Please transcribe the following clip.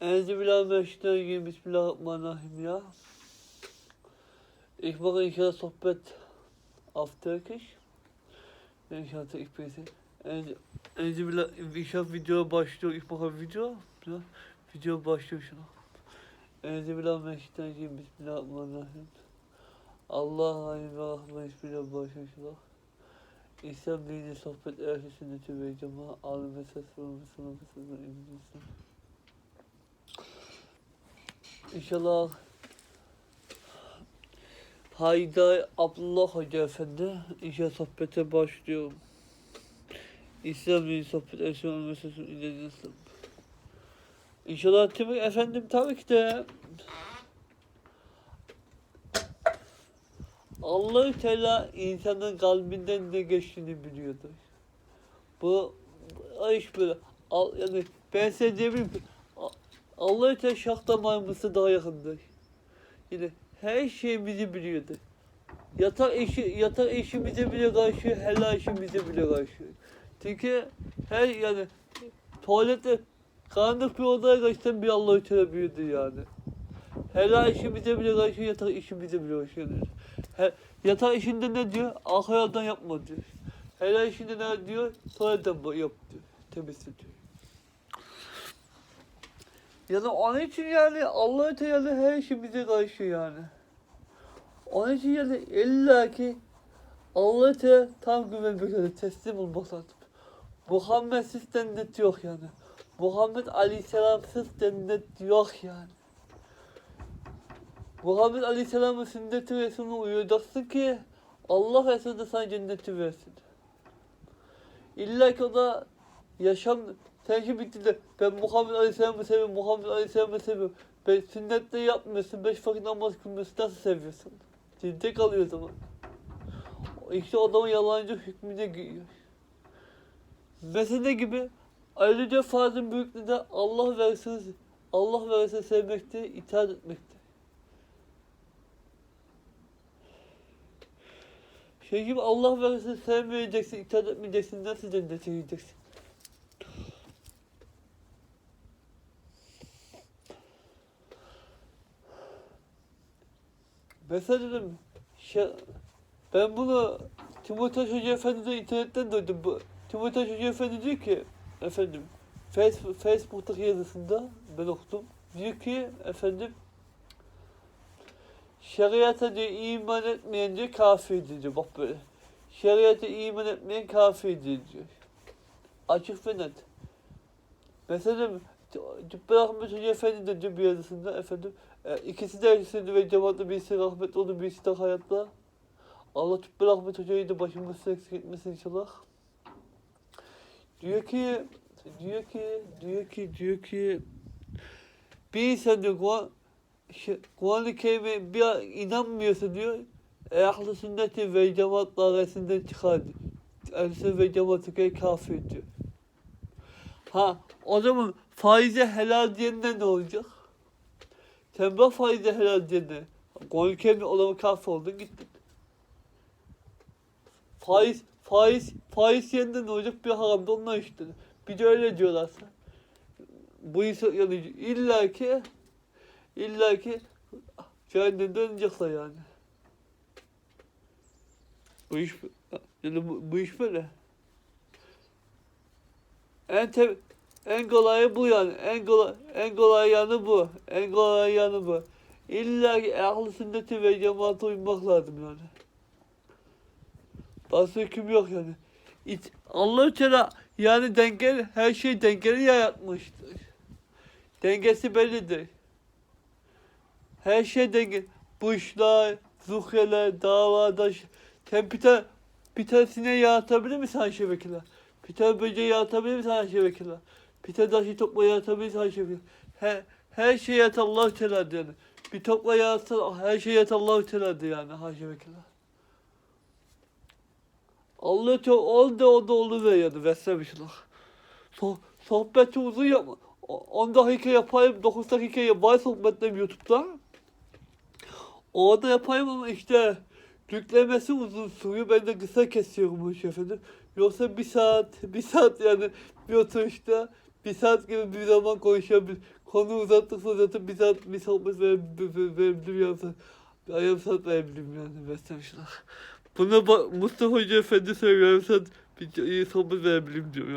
Enzibillahimineşşeytanirracim. Bismillahirrahmanirrahim ya. Ich mache inşallah sohbet auf Turkish. İnşallah ich bitte. Enzibillah inşallah video başlıyor. Ich mache video. Ya. Video başlıyor şuna. Enzibillahimineşşeytanirracim. Bismillahirrahmanirrahim. Allah alim ve rahmet bismillah başlıyor şuna. İslam dini sohbet ehli sünneti ve cemaat alim ve ses ve ve Müslüman İnşallah Hayda Abdullah Hoca Efendi İnşallah sohbete başlıyorum. İslam dini sohbet Mesut'un ileride İslam. İnşallah tabii efendim tabii ki de allah Teala insanın kalbinden ne geçtiğini biliyordur. Bu bu iş böyle. Al, yani ben size diyebilirim allah Teala şah damarımızı daha yakındır. Yine her şeyimizi biliyordu. Yatak işi, yatak işimize bile karşı, helal işimize bile karşı. Çünkü her yani tuvalette karanlık bir odaya kaçtan bir Teala büyüdü yani. Helal işimize bile karşı, yatak işimize bile karşı. He, yatak işinde ne diyor? Arka yoldan yapma diyor. Helal işinde ne diyor? Tuvaletten yap diyor. Temizle diyor. Yani onun için yani Allah-u Teala her işimize karşı yani. Onun için yani illa ki Allah Teala tam güvenmek lazım, teslim olmak lazım. Muhammedsiz cennet yok yani. Muhammed Aleyhisselam'sız cennet yok yani. Muhammed Aleyhisselam'ın sünnet-i Resulüne uyacaksın ki Allah Resulü de sana cenneti versin. İlla ki o da yaşam tercih bitti de ben Muhammed Aleyhisselam'ı seviyorum, Muhammed Aleyhisselam'ı seviyorum. Ben sünnetle yapmıyorsun, beş vakit namaz kılmıyorsun, nasıl seviyorsun? Dinde kalıyor o zaman. İşte o zaman yalancı hükmüne giriyor. Mesele gibi ayrıca farzın büyüklüğü de Allah ve Resulü, Allah ve Resulü sevmekte, itaat etmekte. Şey gibi Allah ve Resulü sevmeyeceksin, itaat etmeyeceksin, nasıl cennete gireceksin? Mesela dedim, şey, ben bunu Timotej Hoca Efendi'den internetten duydum. Bu, Timotej Hoca Efendi diyor ki, efendim, Facebook, Facebook'taki yazısında ben okudum. Diyor ki, efendim, şeriata diyor iman etmeyen diyor kafirdir diyor. Bak böyle. Şeriata iman etmeyen kafirdir diyor. Açık ve net. Mesela Cübbel Ahmet Hoca Efendi de bir yazısında efendim e, ikisi de ehlisinde ve cemaatle birisi rahmetli oldu birisi de hayatta. Allah Cübbel Ahmet Hoca'yı da başımızda eksik etmesin inşallah. Diyor ki diyor ki diyor ki diyor ki bir insan diyor Kur'an Kur'an-ı Kerim'e bir inanmıyorsa diyor ehli sünneti ve cemaat dairesinden çıkar diyor. Ehl-i ve cemaat kafir diyor. Ha o zaman faize helal diyenler ne olacak? Sen faize helal diyenler. Kur'an-ı Kerim'de olamı kafir oldun gittin. Faiz, faiz, faiz diyenler ne olacak? Bir haramda onlar işte. Bir de öyle diyorlarsa. Bu insan yani illa ki illa ki cehennemden dönecekler yani. Bu iş yani bu, bu iş böyle. En te, en kolayı bu yani. En kolay en kolay yanı bu. En kolay yanı bu. İlla ki ehli sünneti ve cemaate uymak lazım yani. Başka hüküm yok yani. İt, Allah Teala yani denge her şey dengeli yaratmıştır. Dengesi bellidir. Her şey denge. Burçlar, zuhreler, davadaş. Sen bir tane, bir tanesine yaratabilir misin Ayşe Tane böceği yaratabilir Vekil'e? Bir tane taşı topla yaratabilir misin Ayşe Vekil'e? Her, her şey yaratan Allah-u Teala'dır yani. Bir topla yaratsan her şey yaratan Allah-u Teala'dır yani Ayşe Vekil'e. Allah çok ol da o da oluver yani vessemişler. So, sohbeti uzun yapma. O- 10 dakika yapayım, 9 dakika yapayım sohbetlerim YouTube'da. Orada yapayım ama işte yüklemesi uzun sürüyor. Ben de kısa kesiyorum işi efendim. Yoksa bir saat, bir saat yani bir oturuşta bir saat gibi bir zaman konuşabilir, konu uzattıkça zaten bir saat bir sohbet verebilirim verebilirim yani. Bir yarım saat verebilirim yani şuna. Buna bak Mustafa Hoca Efendi söylüyor yarım saat bir sohbet verebilirim diyor ya.